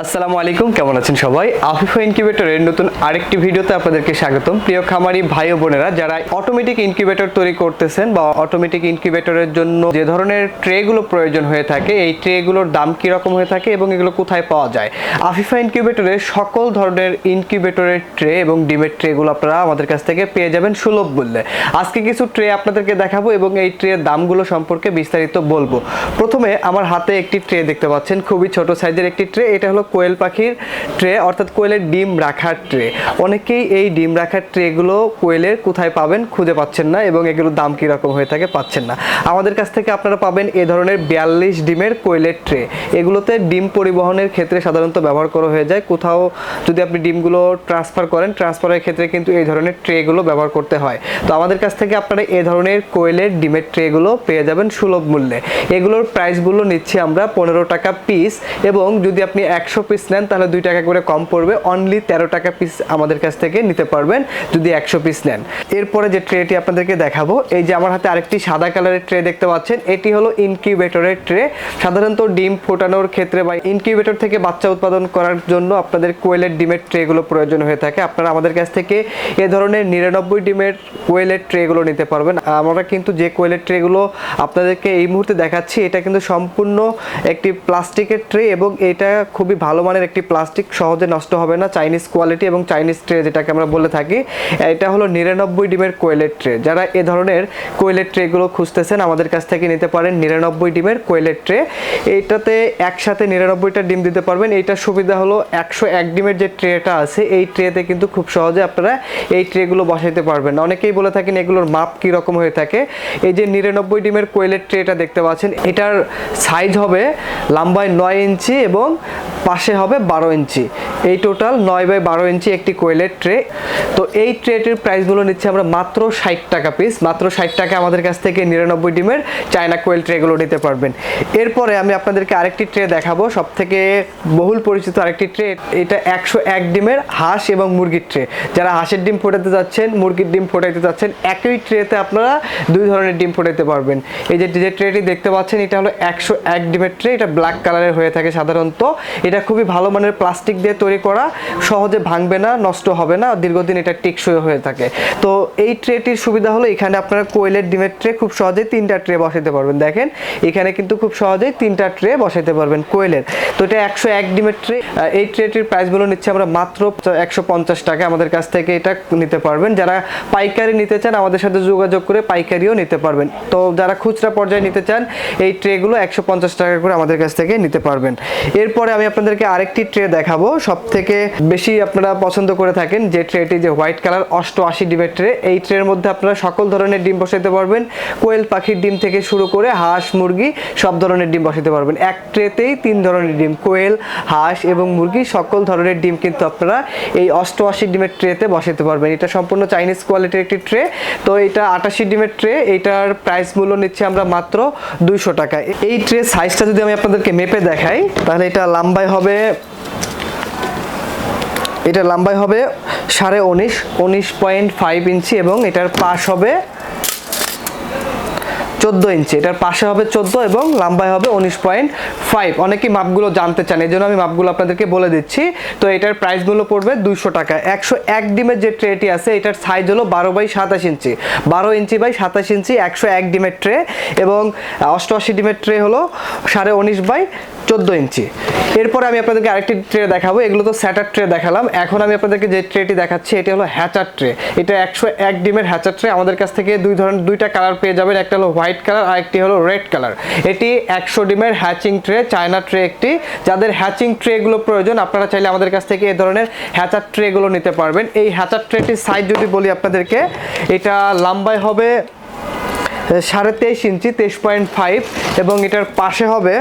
আসসালামু আলাইকুম, কেমন আছেন সবাই? আফিফা ইনকিউবেটরের নতুন আরেকটি ভিডিওতে আপনাদেরকে স্বাগতম। প্রিয় খামারি ভাই ও বোনেরা, যারা অটোমেটিক ইনকিউবেটর তৈরি করতেছেন বা অটোমেটিক ইনকিউবেটরের জন্য যে ধরনের ট্রেগুলো প্রয়োজন হয়ে থাকে, এই ট্রেগুলোর দাম কি রকম হয়ে থাকে এবং এগুলো কোথায় পাওয়া যায়? আফিফা ইনকিউবেটরের সকল ধরনের ইনকিউবেটরের ট্রে এবং ডিমের ট্রেগুলো আপনারা আমাদের কাছ থেকে পেয়ে যাবেন সুলভ মূল্যে। আজকে কিছু ট্রে আপনাদেরকে দেখাবো এবং এই ট্রের দামগুলো সম্পর্কে বিস্তারিত বলব। প্রথমে আমার হাতে একটি ট্রে দেখতে পাচ্ছেন, খুবই ছোট সাইজের একটি ট্রে এটা হলো কোয়েল পাখির ট্রে, অর্থাৎ কোয়েলের ডিম রাখার ট্রে। অনেকেই এই ডিম রাখার ট্রেগুলো কোয়েলের কোথায় পাবেন খুঁজে পাচ্ছেন না এবং এগুলোর দাম কীরকম হয়ে থাকে পাচ্ছেন না। আমাদের কাছ থেকে আপনারা পাবেন এ ধরনের বিয়াল্লিশ ডিমের কোয়েলের ট্রে। এগুলোতে ডিম পরিবহনের ক্ষেত্রে সাধারণত ব্যবহার করা হয়ে যায়। কোথাও যদি আপনি ডিমগুলো ট্রান্সফার করেন, ট্রান্সফারের ক্ষেত্রে কিন্তু এই ধরনের ট্রেগুলো ব্যবহার করতে হয়। তো আমাদের কাছ থেকে আপনারা এ ধরনের কোয়েলের ডিমের ট্রেগুলো পেয়ে যাবেন সুলভ মূল্যে। এগুলোর প্রাইসগুলো নিচ্ছি আমরা পনেরো টাকা পিস এবং যদি আপনি একশো পিস নেন, তাহলে দুই টাকা করে কম পড়বে। অনলি তেরো টাকা পিস আমাদের কাছ থেকে নিতে পারবেন যদি একশো পিস নেন। এরপরে যে ট্রেটি আপনাদেরকে দেখাবো, এই যে আমার হাতে আরেকটি সাদা কালারের ট্রে দেখতে পাচ্ছেন, এটি হলো ইনকিউবেটরের ট্রে সাধারণত ডিম ফোটানোর ক্ষেত্রে বা ইনকিউবেটর থেকে বাচ্চা উৎপাদন করার জন্য আপনাদের কোয়েলের ডিমের ট্রেগুলো প্রয়োজন হয়ে থাকে। আপনারা আমাদের কাছ থেকে এ ধরনের নিরানব্বই ডিমের কোয়েলের ট্রেগুলো নিতে পারবেন। আমরা কিন্তু যে কোয়েলের ট্রেগুলো আপনাদেরকে এই মুহূর্তে দেখাচ্ছি, এটা কিন্তু সম্পূর্ণ একটি প্লাস্টিকের ট্রে এবং এটা খুবই ভালো মানের একটি প্লাস্টিক সহজে নষ্ট হবে না চাইনিজ কোয়ালিটি এবং চাইনিজ ট্রে যেটাকে আমরা বলে থাকি। এটা হলো নিরানব্বই ডিমের কোয়েলের ট্রে যারা এ ধরনের কোয়েলের ট্রেগুলো খুঁজতেছেন, আমাদের কাছ থেকে নিতে পারেন নিরানব্বই ডিমের কোয়েলের ট্রে এইটাতে একসাথে নিরানব্বইটা ডিম দিতে পারবেন। এইটার সুবিধা হলো একশো এক ডিমের যে ট্রেটা আছে, এই ট্রেতে কিন্তু খুব সহজে আপনারা এই ট্রেগুলো বসাইতে পারবেন। অনেকেই বলে থাকেন এগুলোর মাপ কী রকম হয়ে থাকে। এই যে নিরানব্বই ডিমের কোয়েলের ট্রেটা দেখতে পাচ্ছেন, এটার সাইজ হবে, লম্বায় নয় ইঞ্চি এবং পাশে হবে বারো ইঞ্চি। এই টোটাল নয় বাই বারো ইঞ্চি একটি কোয়েলের ট্রে তো এই ট্রেটির প্রাইসগুলো নিচ্ছি আমরা মাত্র ষাট টাকা পিস মাত্র ষাট টাকা আমাদের কাছ থেকে নিরানব্বই ডিমের চায়না কোয়েল ট্রেগুলো নিতে পারবেন। এরপরে আমি আপনাদেরকে আরেকটি ট্রে দেখাবো। সব থেকে বহুল পরিচিত আরেকটি ট্রে এটা একশো এক ডিমের হাঁস এবং মুরগির ট্রে যারা হাঁসের ডিম ফোটাতে যাচ্ছেন, মুরগির ডিম ফোটাইতে যাচ্ছেন, একই ট্রেতে আপনারা দুই ধরনের ডিম ফোটাইতে পারবেন। এই যে যে ট্রেটি দেখতে পাচ্ছেন, এটা হলো একশো এক ডিমের ট্রে এটা ব্ল্যাক কালারের হয়ে থাকে সাধারণত। এটা খুবই ভালো মানের প্লাস্টিক দিয়ে তৈরি করা, সহজে ভাঙবে না, নষ্ট হবে না, দীর্ঘদিন এটা টেকসই হয়ে থাকে। তো এই ট্রেটির সুবিধা হলো এখানে আপনারা কোয়েলের ডিমের ট্রে খুব সহজেই তিনটা ট্রে বসাতে পারবেন। দেখেন, এখানে কিন্তু খুব সহজেই তিনটা ট্রে বসাতে পারবেন কোয়েলের। তো এটা একশো এক ডিমের ট্রে এই ট্রেটির প্রাইসগুলো নিচ্ছে আমরা মাত্র একশো পঞ্চাশ টাকা। আমাদের কাছ থেকে এটা নিতে পারবেন। যারা পাইকারি নিতে চান, আমাদের সাথে যোগাযোগ করে পাইকারিও নিতে পারবেন। তো যারা খুচরা পর্যায়ে নিতে চান, এই ট্রেগুলো একশো পঞ্চাশ টাকা করে আমাদের কাছ থেকে নিতে পারবেন। এরপরে আমি আপনাদেরকে আরেকটি ট্রে দেখাবো। সব থেকে বেশি আপনারা পছন্দ করে থাকেন যে ট্রেটি যে হোয়াইট কালার অষ্টআশি ডিমের ট্রে এই ট্রের মধ্যে আপনারা সকল ধরনের ডিম বসাইতে পারবেন। কোয়েল পাখির ডিম থেকে শুরু করে হাঁস, মুরগি সব ধরনের ডিম বসাতে পারবেন। এক ট্রেতেই তিন ধরনের ডিম, কোয়েল, হাঁস এবং মুরগি সকল ধরনের ডিম কিন্তু আপনারা এই অষ্টআশি ডিমের ট্রেতে বসাতে পারবেন। এটা সম্পূর্ণ চাইনিজ কোয়ালিটির একটি ট্রে তো এটা আটাশি ডিমের ট্রে এইটার প্রাইস মূল্য নিচ্ছে আমরা মাত্র দুইশো টাকা এই ট্রে সাইজটা যদি আমি আপনাদেরকে মেপে দেখাই, তাহলে এটা লম্বায় হবে এটা লম্বায় হবে সাড়ে উনিশ উনিশ পয়েন্ট ফাইভ ইঞ্চি এবং এটার পাশ হবে চোদ্দ ইঞ্চি। এটার পাশে হবে চোদ্দ এবং লম্বায় হবে উনিশ পয়েন্ট ফাইভ অনেকেই মাপগুলো জানতে চান এই জন্য আমি মাপগুলো আপনাদেরকে বলে দিচ্ছি। তো এটার প্রাইসগুলো পড়বে দুইশো টাকা। একশো এক ডিমের যে ট্রেটি আছে, এটার সাইজ হলো বারো বাই সাতাশ ইঞ্চি। বারো ইঞ্চি বাই সাতাশ ইঞ্চি, একশো এক ডিমের ট্রে এবং অষ্টআশি ডিমের ট্রে হলো সাড়ে উনিশ বাই চোদ্দ ইঞ্চি। এরপরে আমি আপনাদেরকে আরেকটি ট্রে দেখাবো। এগুলো তো স্যাটার ট্রে দেখালাম। এখন আমি আপনাদেরকে যে ট্রেটি দেখাচ্ছি, এটি হলো হ্যাচার ট্রে এটা একশো এক ডিমের হ্যাচার ট্রে আমাদের কাছ থেকে দুই ধরনের, দুইটা কালার পেয়ে যাবেন। একটা হলো হোয়াইট কালার আর একটি হলো রেড কালার এটি একশো ডিমের হ্যাচিং ট্রে চায়না ট্রে একটি। যাদের হ্যাচিং ট্রেগুলো প্রয়োজন, আপনারা চাইলে আমাদের কাছ থেকে এই ধরনের হ্যাচার ট্রেগুলো নিতে পারবেন। এই হ্যাচার ট্রেটির সাইজ যদি বলি আপনাদেরকে, এটা লম্বায় হবে সাড়ে তেইশ ইঞ্চি, তেইশ পয়েন্ট ফাইভ এবং এটার পাশে হবে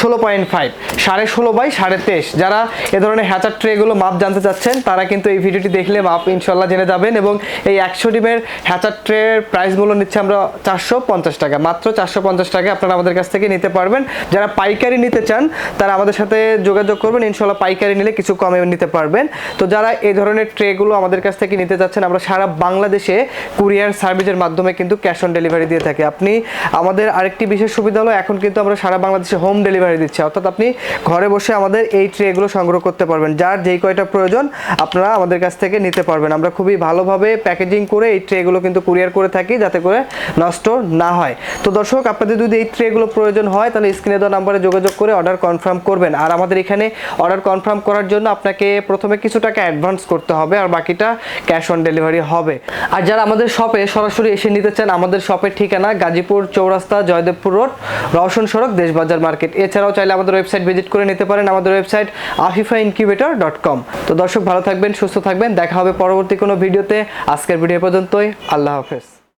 ষোলো পয়েন্ট ফাইভ সাড়ে ষোলো বাই সাড়ে তেইশ। যারা এ ধরনের হ্যাচার ট্রেগুলো মাপ জানতে চাচ্ছেন, তারা কিন্তু এই ভিডিওটি দেখলে মাপ ইনশাল্লাহ জেনে যাবেন এবং এই একশো ডিমের হ্যাচার ট্রের প্রাইসগুলো নিচ্ছে আমরা চারশো পঞ্চাশ টাকা। মাত্র চারশো পঞ্চাশ টাকা আপনারা আমাদের কাছ থেকে নিতে পারবেন। যারা পাইকারি নিতে চান, তারা আমাদের সাথে যোগাযোগ করবেন। ইনশাল্লাহ পাইকারি নিলে কিছু কমে নিতে পারবেন। তো যারা এই ধরনের ট্রেগুলো আমাদের কাছ থেকে নিতে চাচ্ছেন, আমরা সারা বাংলাদেশে কুরিয়ার সার্ভিসের মাধ্যমে কিন্তু ক্যাশ অন ডেলিভারি দিয়ে থাকি। আপনি আমাদের আরেকটি বিশেষ সুবিধা হলো, এখন কিন্তু আমরা সারা বাংলাদেশে হোম ডেলিভারি দিচ্ছি। অর্থাৎ আপনি ঘরে বসে আমাদের এই ট্রেগুলো সংগ্রহ করতে পারবেন। যার যেই কয়টা প্রয়োজন, আপনারা আমাদের কাছ থেকে নিতে পারবেন। আমরা খুবই ভালোভাবে প্যাকেজিং করে এই ট্রেগুলো কিন্তু কুরিয়ার করে থাকি, যাতে করে নষ্ট না হয়। তো দর্শক, আপনাদের যদি এই ট্রেগুলো প্রয়োজন হয়, তাহলে স্ক্রিনে দেওয়া নাম্বারে যোগাযোগ করে অর্ডার কনফার্ম করবেন। আর আমাদের এখানে অর্ডার কনফার্ম করার জন্য আপনাকে প্রথমে কিছু টাকা অ্যাডভান্স করতে হবে, আর বাকিটা ক্যাশ অন ডেলিভারি হবে। আর যারা আমাদের শপে সরাসরি এসে নিতে চান, আমাদের শপের ঠিকানা গাজীপুর চৌরাস্তা, জয়দেবপুর রোড, রওশন সড়ক, দেশবাজার মার্কেট। এছাড়াও চাইলে আমাদের ওয়েবসাইট ভিজিট করে নিতে পারেন আমাদের website Afifa incubator dot com. তো দর্শক ভালো থাকবেন, সুস্থ থাকবেন, দেখা হবে পরবর্তী কোনো ভিডিওতে। আজকের ভিডিও পর্যন্তই, আল্লাহ হাফেজ।